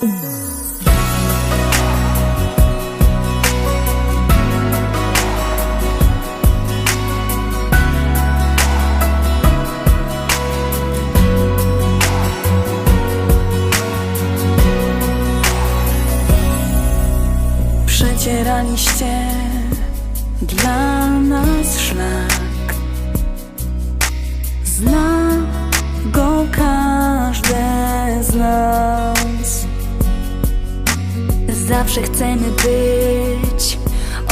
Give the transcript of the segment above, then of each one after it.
Przecieraliście dla nas szlak. Zna go każdy z nas Zawsze chcemy być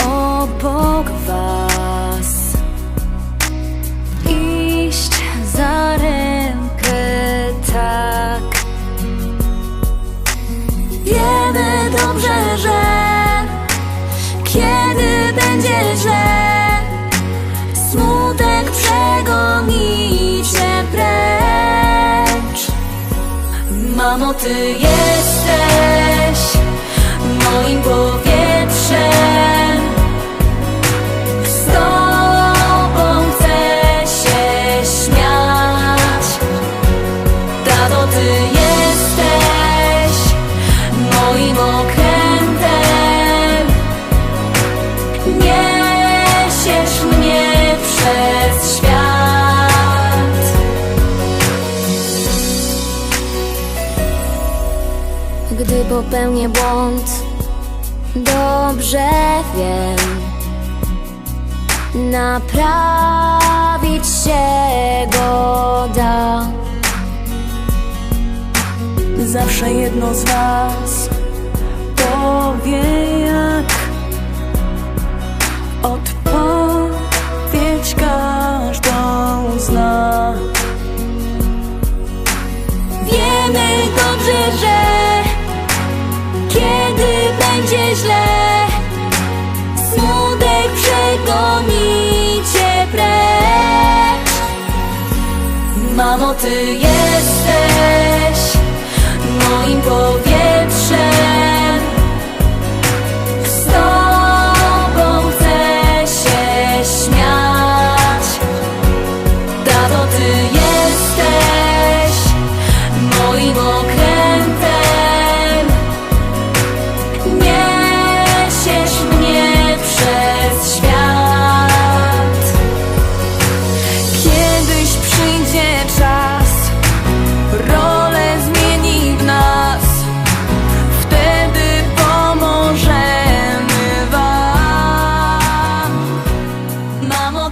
obok was Iść za rękę tak Wiemy dobrze, że kiedy będzie źle, smutek przegonicie precz. Mamo, ty jesteś moim powietrzem. Z tobą chcę się śmiać. Tato, ty jesteś moim okrętem Niesiesz mnie przez świat Gdy popełnię błąd Dobrze wiem. Naprawić się go da. Zawsze jedno z was Mamo, ty jesteś moim powietrzem.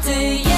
do you?